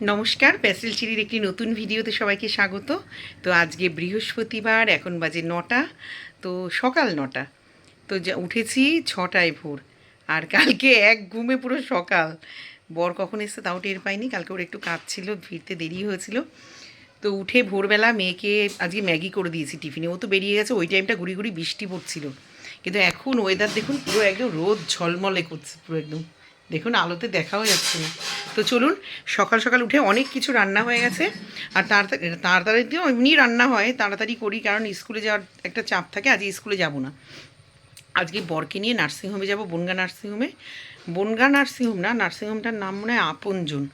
নমস্কার প্যাসেল চিরির একটি নতুন ভিডিওতে সবাইকে স্বাগত। তো আজকে বৃহস্পতিবার, এখন বাজে নটা, তো সকাল নটা। তো যা, উঠেছি ছটায় ভোর, আর কালকে এক ঘুমে পুরো সকাল। বর কখন এসছে তাও টের পাইনি, কালকে ওর একটু কাজ ছিল, ফিরতে দেরি হয়েছিল। তো উঠে ভোরবেলা মেয়েকে আজকে ম্যাগি করে দিয়েছি টিফিনে। ও তো বেরিয়ে গেছে, ওই টাইমটা ঘুরি ঘুরি বৃষ্টি পড়ছিল। কিন্তু এখন ওয়েদার দেখুন, পুরো একদম রোদ ঝলমলে করছে, পুরো একদম। দেখুন, আলোতে দেখাও যাচ্ছে না। তো চলুন, সকাল সকাল উঠে অনেক কিছু রান্না হয়ে গেছে। আর তাড়াতাড়ি এমনি রান্না হয়, তাড়াতাড়ি করি, কারণ স্কুলে যাওয়ার একটা চাপ থাকে আজকে স্কুলে যাব না। আজকে বরকে নিয়ে নার্সিংহোমে যাব, বনগা নার্সিংহোমে বনগা নার্সিংহোম না নার্সিংহোমটার নাম মনে হয় আপনজন।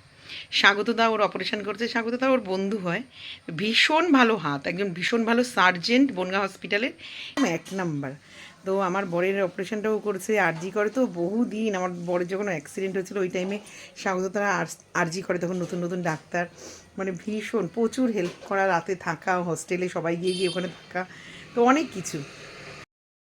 স্বাগতদা ওর অপারেশন করছে স্বাগতদা ওর বন্ধু হয়। ভীষণ ভালো হাত, একজন ভীষণ ভালো সার্জেন্ট বনগা হসপিটালের এক নাম্বার তো আমার বরের অপারেশনটাও করেছে, আরজি করে। তো বহুদিন আমার বরের যখন অ্যাক্সিডেন্ট হয়েছিল, ওই টাইমে স্বাগততারা আরজি করে তখন নতুন নতুন ডাক্তার। মানে ভীষণ, প্রচুর হেল্প করা, রাতে থাকা হস্টেলে সবাই গিয়ে গিয়ে ওখানে থাকা। তো অনেক কিছু।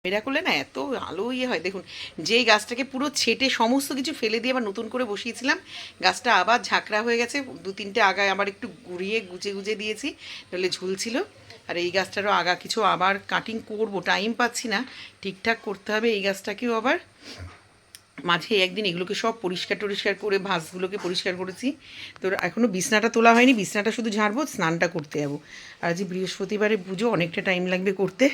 এরা করলে না এত আলো ইয়ে হয়, দেখুন যেই গাছটাকে পুরো ছেটে সমস্ত কিছু ফেলে দিয়ে আবার নতুন করে বসিয়েছিলাম, গাছটা আবার ঝাঁকড়া হয়ে গেছে দু তিনটে আগায় আবার একটু গুড়িয়ে গুজে গুজে দিয়েছি নাহলে ঝুলছিল। আর এই গাছটারও আগা কিছু আবার কাটিং করব টাইম পাচ্ছি না। ঠিকঠাক করতে হবে এই গাছটাকেও আবার। মাঝে একদিন এগুলোকে সব পরিষ্কার টরিষ্কার করে ভাঁজগুলোকে পরিষ্কার করেছি। তো এখনও বিছনাটা তোলা হয়নি, বিছনাটা শুধু ঝাড়বো, স্নানটা করতে যাব। আর আজ বৃহস্পতিবারে পুজো, অনেকটা টাইম লাগবে করতে।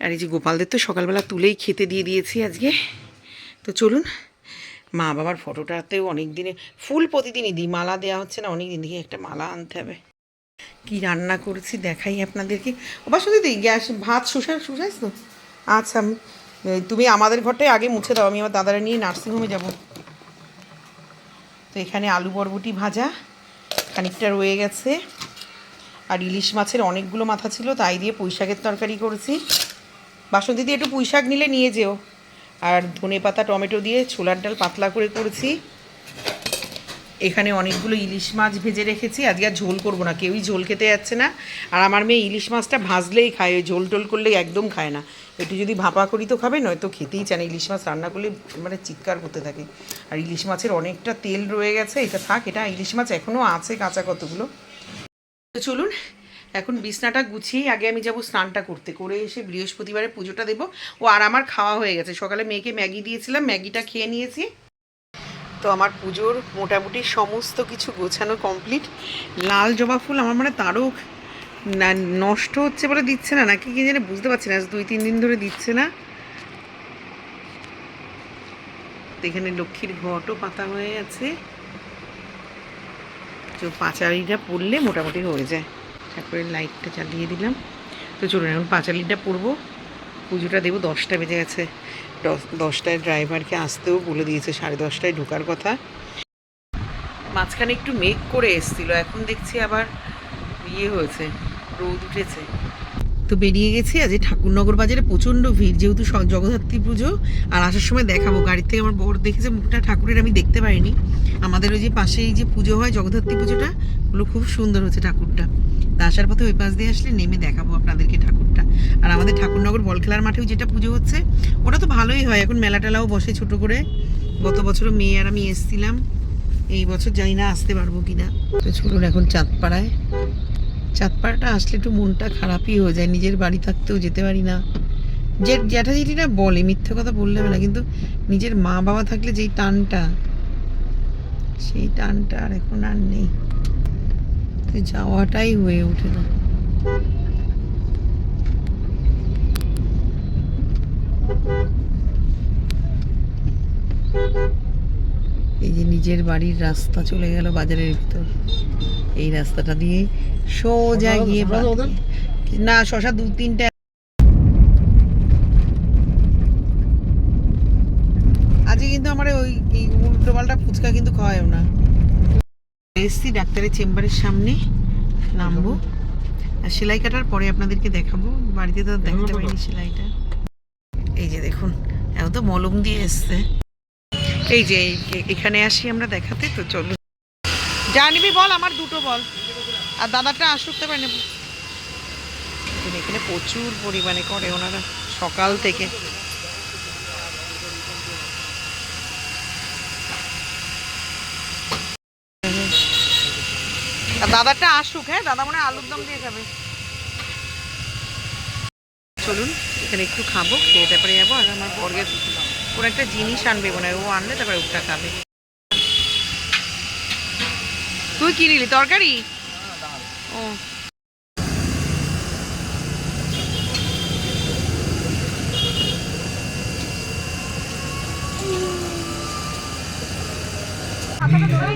আর এই যে গোপালদের তো সকালবেলা তুলেই খেতে দিয়ে দিয়েছি আজকে। তো চলুন মা বাবার ফটোটাতেও অনেক দিনে ফুল প্রতিদিনই দিই, মালা দেওয়া হচ্ছে না অনেক দিন থেকে একটা মালা আনতে হবে। কি রান্না করেছি দেখাই আপনাদেরকে। ওবার শুধু দিই গ্যাস, ভাত শুষা শুষাইস তো? আচ্ছা আমি তুমি আমাদের ঘরটাই আগে মুছে দাও, আমি আমার দাদারা নিয়ে নার্সিংহোমে যাব। তো এখানে আলু বরবটি ভাজা, খানিকটা রয়ে গেছে। আর ইলিশ মাছের অনেকগুলো মাথা ছিল, তাই দিয়ে পুঁই শাকের তরকারি করেছি। বাসন্তী দিয়ে একটু পুঁই শাক নিলে নিয়ে যেও। আর ধনে পাতা টমেটো দিয়ে ছোলার ডাল পাতলা করে করেছি। এখানে অনেকগুলো ইলিশ মাছ ভেজে রেখেছি। আজকে আর ঝোল করব না, কেউই ঝোল খেতে যাচ্ছে না। আর আমার মেয়ে ইলিশ মাছটা ভাজলেই খায়, ওই ঝোল টোল করলেই একদম খায় না। একটু যদি ভাপা করি তো খাবে, নয়তো খেতেই চায় না। ইলিশ মাছ রান্না করলে মানে চিৎকার করতে থাকে। আর ইলিশ মাছের অনেকটা তেল রয়ে গেছে, এটা থাক, এটা ইলিশ মাছ এখনও আছে কাঁচা কতগুলো। তো চলুন, এখন বিছনাটা গুছিয়ে আগে আমি যাব স্নানটা করতে। করে এসে বৃহস্পতিবারে পুজোটা দেবো। ও আর আমার খাওয়া হয়ে গেছে। সকালে মেয়েকে ম্যাগি দিয়েছিলাম, ম্যাগিটা খেয়ে নিয়েছি। তো আমার পুজোর মোটামুটি সমস্ত কিছু গোছানো কমপ্লিট লাল জবা ফুল আমার মানে তারও না, নষ্ট হচ্ছে বলে দিচ্ছে না, নাকি কি জানি বুঝতে পারছি না দুই তিন দিন ধরে দিচ্ছে না। এখানে লক্ষ্মীর ঘটও পাতা হয়ে আছে। তো পাঁচালিটা পড়লে মোটামুটি হয়ে যায়। তারপরে লাইটটা চালিয়ে দিলাম। তো চলুন, এখন পাঁচালিটা পরবো পুজোটা দেবো, দশটা বেজে গেছে। দশ- দশটায় ড্রাইভারকে আসতেও বলে দিয়েছে, সাড়ে দশটায় ঢোকার কথা। মাঝখানে একটু মেঘ করে এসছিল, এখন দেখছি আবার ইয়ে হয়েছে, রোদ উঠেছে। তো বেরিয়ে গেছি, আজ ঠাকুরনগর বাজারে প্রচণ্ড ভিড়, যেহেতু জগদ্ধাত্রী পুজো, আর আসার সময় দেখাবো। গাড়ির থেকে আমার বর দেখেছে, মুখটা ঠাকুরের, আমি দেখতে পাইনি। আমাদের ওই যে পাশেই যে পুজো হয়, জগদ্ধাত্রী পুজোটা, ওগুলো খুব সুন্দর হচ্ছে ঠাকুরটা। আসার পথে ওই পাশ দিয়ে আসলে নেমে দেখাবো আপনাদেরকে ঠাকুরটা। আর আমাদের ঠাকুরনগর বল খেলার মাঠেও যেটা পুজো হচ্ছে, ওটা তো ভালোই হয়। এখন মেলা টেলাও বসে ছোট করে। গত বছরও মেয়ে আর আমি এসছিলাম। এই বছর জানি না আসতে পারব কিনা। তো চলুন এখন চাঁদপাড়ায়। চাঁদপাড়াটা আসলে একটু মনটা খারাপই হয়ে যায়। নিজের বাড়ি থাকতেও যেতে পারি না। যে জ্যাঠা জেঠিরা বলে, মিথ্যে কথা বললে না, কিন্তু নিজের মা বাবা থাকলে যেই টানটা, সেই টানটা আর এখন আর নেই। যাওয়াটাই হয়ে ওঠে না। এই যে নিজের বাড়ির রাস্তা চলে গেল বাজারের ভিতর। এই রাস্তাটা দিয়ে সোজা গিয়ে না শশা দু তিনটা আজকে কিন্তু আমার ওই উল্টো পাল্টা ফুচকা কিন্তু খাওয়ায়ও না। এসছি ডাক্তারের চেম্বারের সামনে। নামবো। আর সেলাই কাটার পরে আপনাদেরকে দেখাবো। বাড়িতে তো দেখাতে পারিনি সেলাইটা। এই যে দেখুন এখন তো মলম দিয়ে এসছে। এই যে এখানে আসি আমরা দেখাতে তো চলো। যা নিবি বল আমার দুটো বল। আর দাদাটা আসতে পারে নেব এখানে প্রচুর পরিমাণে করে ওনারা সকাল থেকে আর দাদাটা আসুক হ্যাঁ? দাদা মনে আলুর দম দিয়ে খাবে। চলুন, এখানে একটু খাব, খেয়ে তারপরে যাব, আর আমার বর্গের কোনো একটা জিনিস আনবে মনে ও আনলে তারপরে ওটা খাবে। তুই কি নিলি, তরকারি? ও।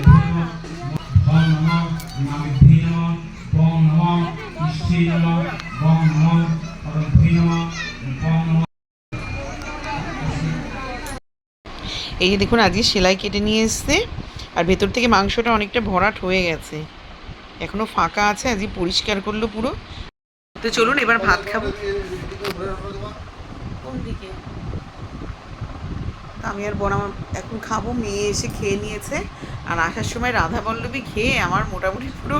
বং এই যে দেখুন আজকে সেলাই কেটে নিয়ে এসছে আর ভেতর থেকে মাংসটা অনেকটা ভরাট হয়ে গেছে। এখনও ফাঁকা আছে আজকে পরিষ্কার করল পুরো। তো চলুন এবার ভাত খাব। আমি আর বোন আমার এখন খাব মেয়ে এসে খেয়ে নিয়েছে। আর আসার সময় রাধা পল্লবী খেয়ে আমার মোটামুটি পুরো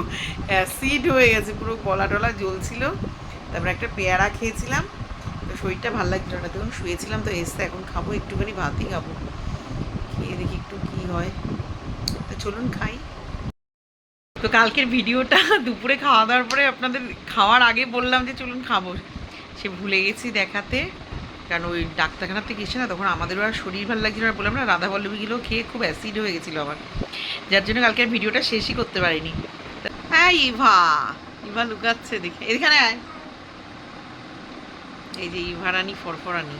অ্যাসিড হয়ে গেছে পুরো গলা টলা জ্বলছিল। তারপরে একটা পেয়ারা খেয়েছিলাম। তো শরীরটা ভালো লাগছিল না তখন শুয়েছিলাম তো এসে এখন খাব একটুখানি ভাতই খাব। একটু কি হয়? তো চলুন খাই। তো কালকের ভিডিওটা দুপুরে খাওয়া দাওয়ার পরে আপনাদের খাওয়ার আগে বললাম যে চলুন খাব। সে ভুলে গেছি দেখাতে। কারণ ওই ডাক্তারখানা থেকে এসে না তখন আমাদেরও আর শরীর ভালো লাগছিল না বললাম না, রাধা বল্লবীগুলো খেয়ে খুব অ্যাসিড হয়ে গেছিল আমার। যার জন্য কালকের ভিডিওটা শেষই করতে পারিনি। হ্যাঁ ইভা ইভা লুকাচ্ছে দেখে। এখানে আয়। এই যে ইভা রানী, ফরফরানি।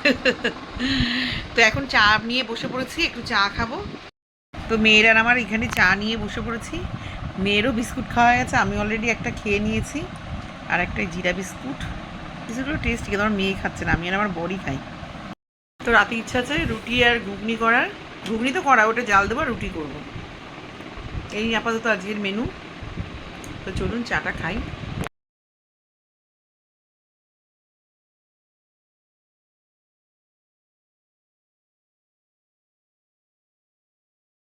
তো এখন চা নিয়ে বসে পড়েছি, একটু চা খাব। তো মেয়ের আর আমার এখানে চা নিয়ে বসে পড়েছি। মেয়েরও বিস্কুট খাওয়া গেছে, আমি অলরেডি একটা খেয়ে নিয়েছি, আর একটা জিরা বিস্কুট। বিস্কুটগুলো টেস্ট কিন্তু আমার মেয়ে খাচ্ছে না, আমি আর আমার বড়ি খাই। তো রাতে ইচ্ছা আছে রুটি আর ঘুগনি করার। ঘুগনি তো করা, ওটা জাল দেবো রুটি করব। এই আপাতত আজকের মেনু তো চলুন চাটা খাই।